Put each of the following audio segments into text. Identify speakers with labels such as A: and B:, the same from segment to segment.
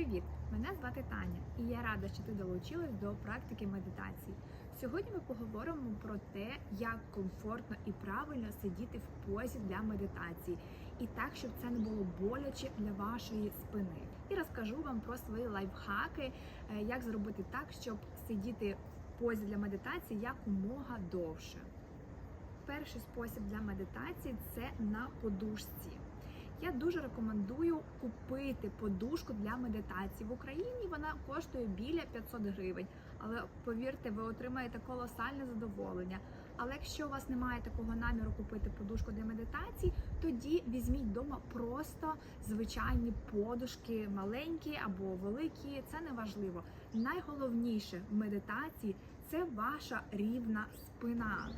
A: Привіт! Мене звати Таня, і я рада, що ти долучилась до практики медитації. Сьогодні ми поговоримо про те, як комфортно і правильно сидіти в позі для медитації, і так, щоб це не було боляче для вашої спини. І розкажу вам про свої лайфхаки, е, як зробити так, щоб сидіти в позі для медитації якомога довше. Перший спосіб для медитації це на подушці. Я дуже рекомендую купити подушку для медитації. В Україні вона коштує біля 500 гривень, але повірте, ви отримаєте колосальне задоволення. Але якщо у вас немає такого наміру купити подушку для медитації, тоді візьміть вдома просто звичайні подушки, маленькі або великі. Це не важливо. Найголовніше в медитації це ваша рівна спина.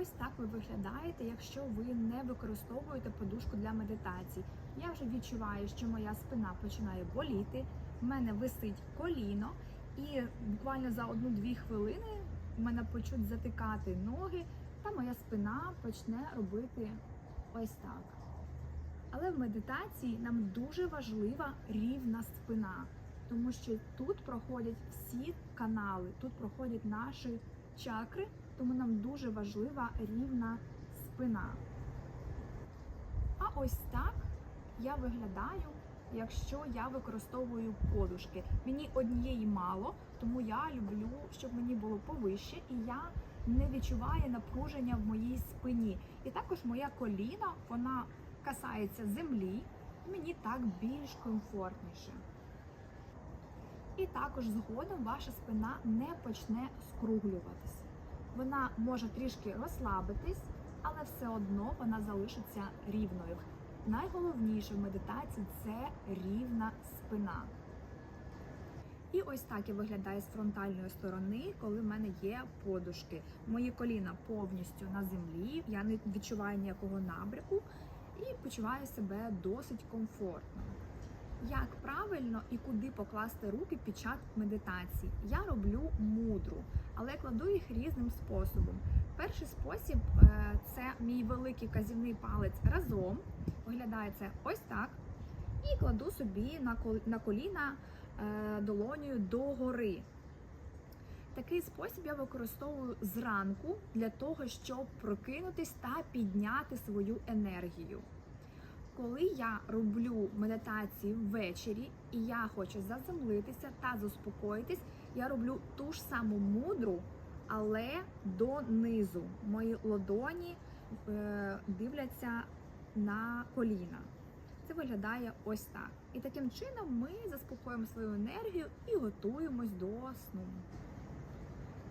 A: Ось так ви виглядаєте, якщо ви не використовуєте подушку для медитації. Я вже відчуваю, що моя спина починає боліти, в мене висить коліно, і буквально за одну-дві хвилини в мене почнуть затикати ноги, та моя спина почне робити ось так. Але в медитації нам дуже важлива рівна спина, тому що тут проходять всі канали, тут проходять наші чакри тому нам дуже важлива рівна спина. А ось так я виглядаю, якщо я використовую подушки. Мені однієї мало, тому я люблю, щоб мені було повище, і я не відчуваю напруження в моїй спині. І також моя коліна, вона касається землі, мені так більш комфортніше. І також згодом ваша спина не почне скруглюватися вона може трішки розслабитись, але все одно вона залишиться рівною. Найголовніше в медитації це рівна спина. І ось так і виглядає з фронтальної сторони, коли в мене є подушки. Мої коліна повністю на землі, я не відчуваю ніякого набряку і почуваю себе досить комфортно. Як правильно і куди покласти руки під час медитації? Я роблю мудру, але кладу їх різним способом. Перший спосіб е, це мій великий казівний палець разом. Виглядає це ось так. І кладу собі на коліна е, долонею догори. Такий спосіб я використовую зранку для того, щоб прокинутись та підняти свою енергію коли я роблю медитацію ввечері і я хочу заземлитися та заспокоїтись, я роблю ту ж саму мудру, але донизу. Мої ладоні е, дивляться на коліна. Це виглядає ось так. І таким чином ми заспокоїмо свою енергію і готуємось до сну.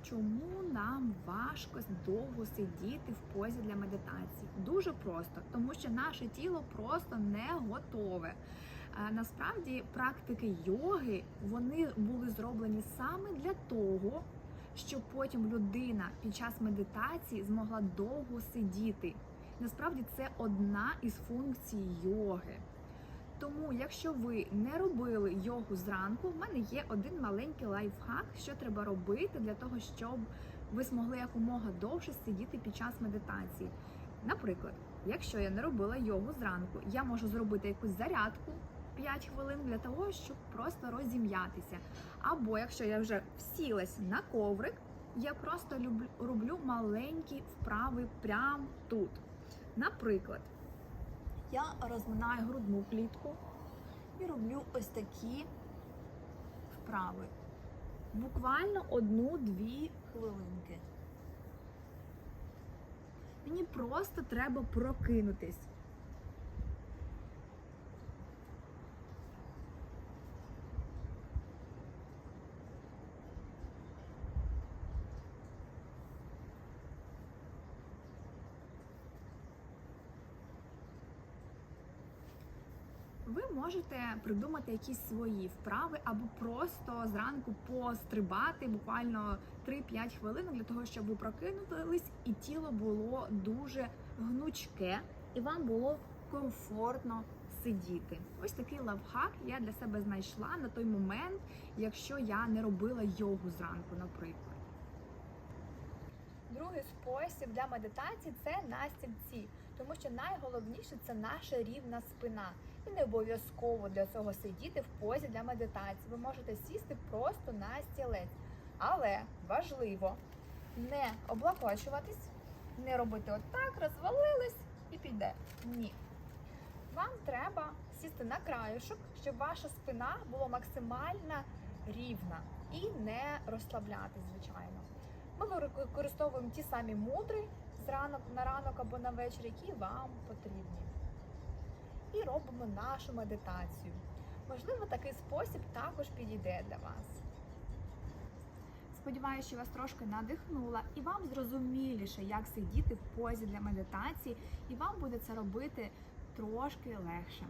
A: Чому нам важко довго сидіти в позі для медитації? Дуже просто, тому що наше тіло просто не готове. Насправді практики йоги вони були зроблені саме для того, щоб потім людина під час медитації змогла довго сидіти. Насправді це одна із функцій йоги. Тому, якщо ви не робили йогу зранку, в мене є один маленький лайфхак, що треба робити для того, щоб ви змогли якомога довше сидіти під час медитації. Наприклад, якщо я не робила йогу зранку, я можу зробити якусь зарядку 5 хвилин для того, щоб просто розім'ятися. Або якщо я вже всілась на коврик, я просто роблю маленькі вправи прямо тут. Наприклад я розминаю грудну клітку і роблю ось такі вправи. Буквально одну-дві хвилинки. Мені просто треба прокинутись. Можете придумати якісь свої вправи або просто зранку пострибати буквально 3-5 хвилин для того, щоб ви прокинулись і тіло було дуже гнучке, і вам було комфортно сидіти. Ось такий лавхак я для себе знайшла на той момент, якщо я не робила йогу зранку, наприклад. Другий спосіб для медитації це на стільці, тому що найголовніше це наша рівна спина. І не обов'язково для цього сидіти в позі для медитації. Ви можете сісти просто на стілець. Але важливо не облокочуватись, не робити отак, розвалились і піде. Ні. Вам треба сісти на краюшок, щоб ваша спина була максимально рівна і не розслаблятись, звичайно. Ми використовуємо ті самі мудри з на ранок або на вечір, які вам потрібні. І робимо нашу медитацію. Можливо, такий спосіб також підійде для вас. Сподіваюся, що вас трошки надихнула і вам зрозуміліше, як сидіти в позі для медитації, і вам буде це робити трошки легше.